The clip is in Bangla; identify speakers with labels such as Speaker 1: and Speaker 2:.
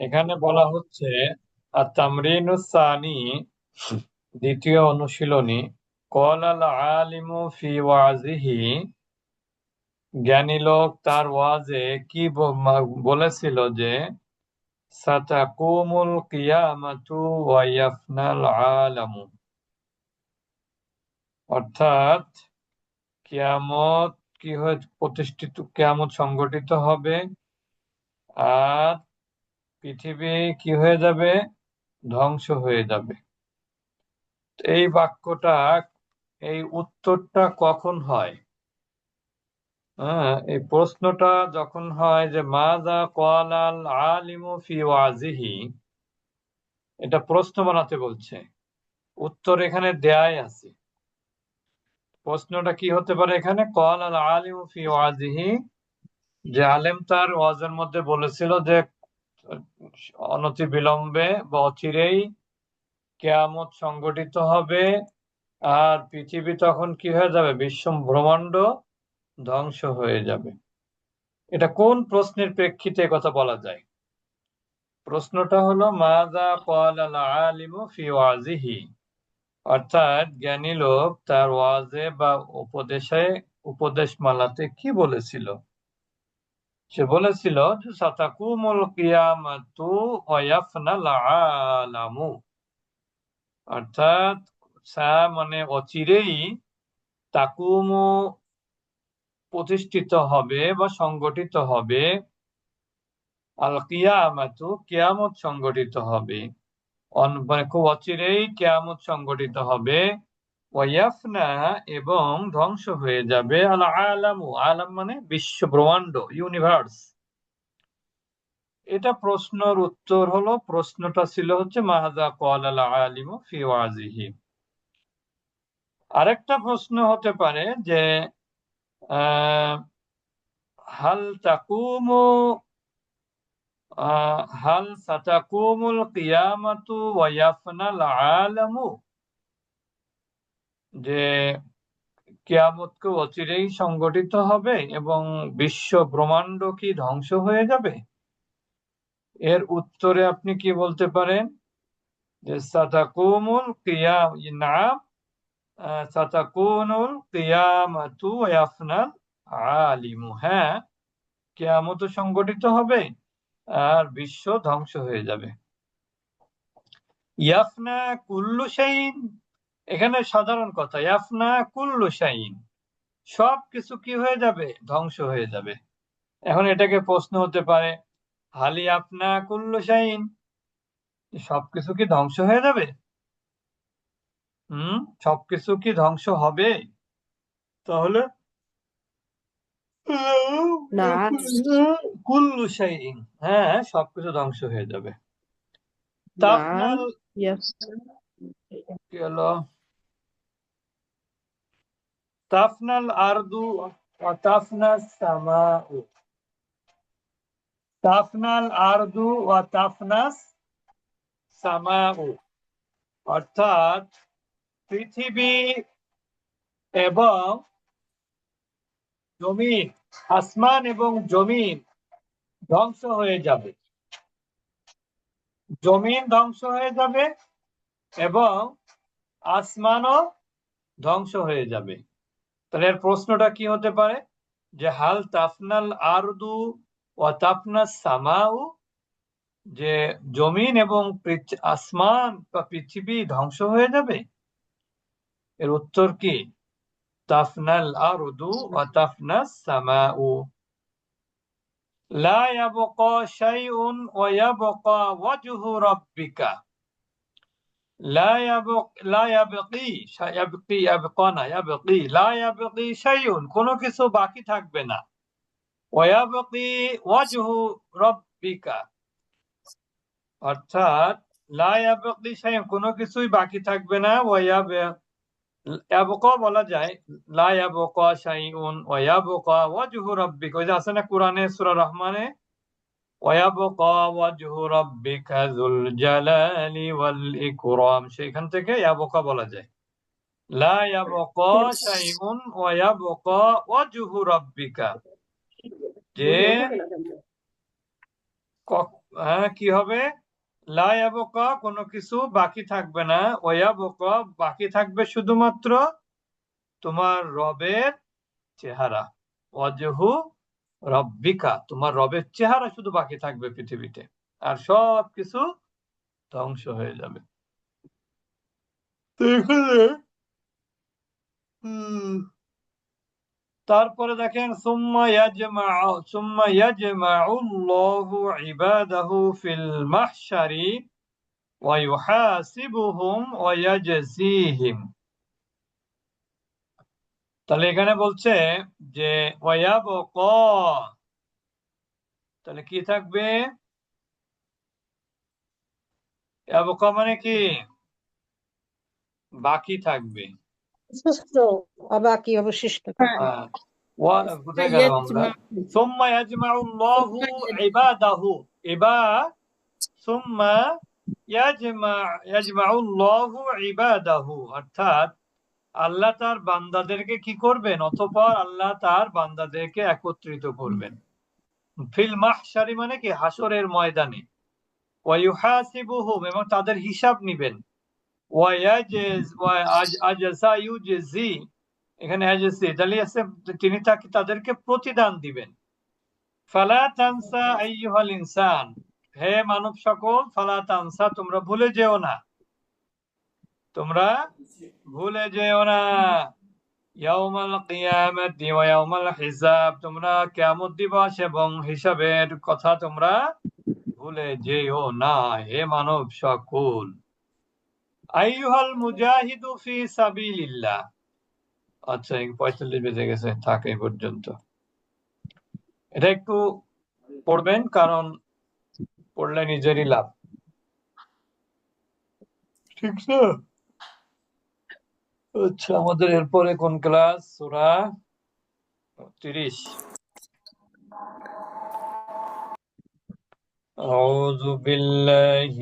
Speaker 1: এখানে বলা হচ্ছে আর দ্বিতীয় অনুশীলনী কল আল আলিমু ফি ওয়াজিহি জ্ঞানী লোক তার ওয়াজে কি বলেছিল যে, সাতাকুমুল কিয়ামাতু আলামু অর্থাৎ কিয়ামত কি হয়ে প্রতিষ্ঠিত কিয়ামত সংগঠিত হবে। আর পৃথিবী কি হয়ে যাবে? ধ্বংস হয়ে যাবে। এই বাক্যটা, এই উত্তরটা কখন হয়? হ্যাঁ এই প্রশ্নটা যখন হয় যে মাজা কোয়ালাল আলিমু ফি ওয়াজিহি? এটা প্রশ্ন বানাতে বলছে। উত্তর এখানে দেয়াই আছে। প্রশ্নটা কি হতে পারে এখানে? কল আল আলিমু ফি ওয়াজিহি? যে আলেম তার ওয়াজের মধ্যে বলেছিল যে অনতি বিলম্বে বা অচিরেই কেয়ামত সংগঠিত হবে, আর পৃথিবী তখন কি হয়ে যাবে? বিশ্ব ব্রহ্মাণ্ড ধ্বংস হয়ে যাবে। এটা কোন প্রশ্নের প্রেক্ষিতে কথা বলা যায়? প্রশ্নটা হলো কল আলিমু ফি ওয়াজিহি? অর্থাৎ জ্ঞানী লোক তার ওয়াজে বা উপদেশে উপদেশ মালাতে কি বলেছিল? সে বলেছিল, সাতাকুমুল কিয়ামাতু অর্থাৎ, সা মানে অচিরেই তাকুমু প্রতিষ্ঠিত হবে বা সংগঠিত হবে। আল কিয়ামাতু কিয়ামত সংগঠিত হবে। মানে খুব অচিরেই কেয়ামত সংগঠিত হবে। ওয়াফনা এবং ধ্বংস হয়ে যাবে। আল আলামু, আলাম মানে বিশ্ব ব্রহ্মাণ্ড ইউনিভার্স এটা প্রশ্নর উত্তর হলো, প্রশ্নটা ছিল হচ্ছে মাহাজা কল আল আলিমু ফি ওয়াজিহি। আরেকটা প্রশ্ন হতে পারে যে হাল তাকুমু হাল সাতাকুমুল কিয়ামাতু ওয়াফনাল আলামু? যে কিয়ামতকে অচিরেই সংগঠিত হবে এবং বিশ্ব ব্রহ্মাণ্ড কি ধ্বংস হয়ে যাবে? এর উত্তরে আপনি কি বলতে পারেন? যে সাতাকুমুল কিয়াম সাতাকুনুল কিয়ামাতু ওয়াফনাল আলিমু। হ্যাঁ কিয়ামত সংগঠিত হবে আর বিশ্ব ধ্বংস হয়ে যাবে। ইয়াফনা কুল্লু শাইন এখানে সাধারণ কথা ইয়াফনা কুল্লু শাইন সব কিছু কি হয়ে যাবে? ধ্বংস হয়ে যাবে। এখন এটাকে প্রশ্ন হতে পারে হালি আপনা কুল্লু শাইন সবকিছু কি ধ্বংস হয়ে যাবে? হুম সবকিছু কি ধ্বংস হবে? তাহলে কুল্লু শাইইন হ্যাঁ সবকিছু ধ্বংস হয়ে যাবে। তাফনাল কি হলো? তাফনাল আরদু তাফনাস সামাউ। তাফনাল আরদু ওয়া তাফনাস সামাউ। অর্থাৎ পৃথিবী এবং জমিন, আসমান এবং জমিন ধ্বংস হয়ে যাবে। জমিন ধ্বংস হয়ে যাবে এবং আসমানও ধ্বংস হয়ে যাবে। তাহলে এর প্রশ্নটা কি হতে পারে? যে হাল তাফনাল আরদু ও তাপনা সামাউ? যে জমিন এবং আসমান বা পৃথিবী ধ্বংস হয়ে যাবে? এর উত্তর কি? তাফনাল আরদু ও তাফনা সামাউ। লা ইয়াবকা শাইউন ওয়া ইয়াবকা ওয়াজহু রাব্বিকা। لا يبقى لا يبقي يبقي يبقانا يبقي لا يبقي شيء কোনো কিছু বাকি থাকবে না ويبقي وجه ربك অর্থাৎ লা ইয়াবকি শাইউন কোনো কিছুই বাকি থাকবে না ওয়ায়াবে ইয়াবকা বলা যায় লা ইয়াবকা শাইউন ওয়া ইয়াবকা ওয়াজহু রাব্বিক ওই যে আছে না কোরআনে সূরা রহমানে ওয়াল ইকরাম সেখান থেকে বলা যায়। লা শাইউন ওয়া ওয়াজহু যে হ্যাঁ কি হবে? লা কোনো কিছু বাকি থাকবে না। ওয়াবকা বাকি থাকবে শুধুমাত্র তোমার রবের চেহারা। ওয়াজহু রব্বিকা, তোমার রবের চেহারা শুধু বাকি থাকবে পৃথিবীতে। আর সব কিছু ধ্বংস হয়ে যাবে। তারপরে দেখেন, সুম্মা সুম্মা ফিল তাহলে এখানে বলছে যে ওয়ায়াবকা তাহলে কি থাকবে ইয়াবকা মানে কি বাকি থাকবে
Speaker 2: সুস্থ অবাকি অবশিষ্ট
Speaker 1: হ্যাঁ। ওয়া- কোথায় গেলাম আমরা ثم يجمع الله عباده إبا ثم يجمع يجمع الله عباده অর্থাৎ আল্লাহ তার বান্দাদেরকে কি করবেন? অতঃপর আল্লাহ তার বান্দাদেরকে একত্রিত করবেন। ফিল মাহশারি মানে কি? হাসরের ময়দানে। এবং তাদের হিসাব নিবেন। এখানে তাহলে তিনি তাকে, তাদেরকে প্রতিদান দিবেন। ফালা তানসা ইনসান। হে মানব সকল ফালা তানসা, তোমরা ভুলে যেও না। তোমরা ভুলে যেও না। ইয়াউমাল কিয়ামাতি ওয়া ইয়াউমাল হিসাব। তোমরা কিয়ামত দিবস এবং হিসাবের কথা তোমরা ভুলে যেও না, হে মানব সকল। আইয়ুহাল মুজাহিদু ফি সাবিলিল্লাহ। আচ্ছা পঁয়তাল্লিশ বেজে গেছে, থাক এই পর্যন্ত। এটা একটু পড়বেন, কারণ পড়লে নিজেরই লাভ। ঠিক আছে আচ্ছা আমাদের এরপরে কোন ক্লাস সূরা তিরিশ أعوذ بالله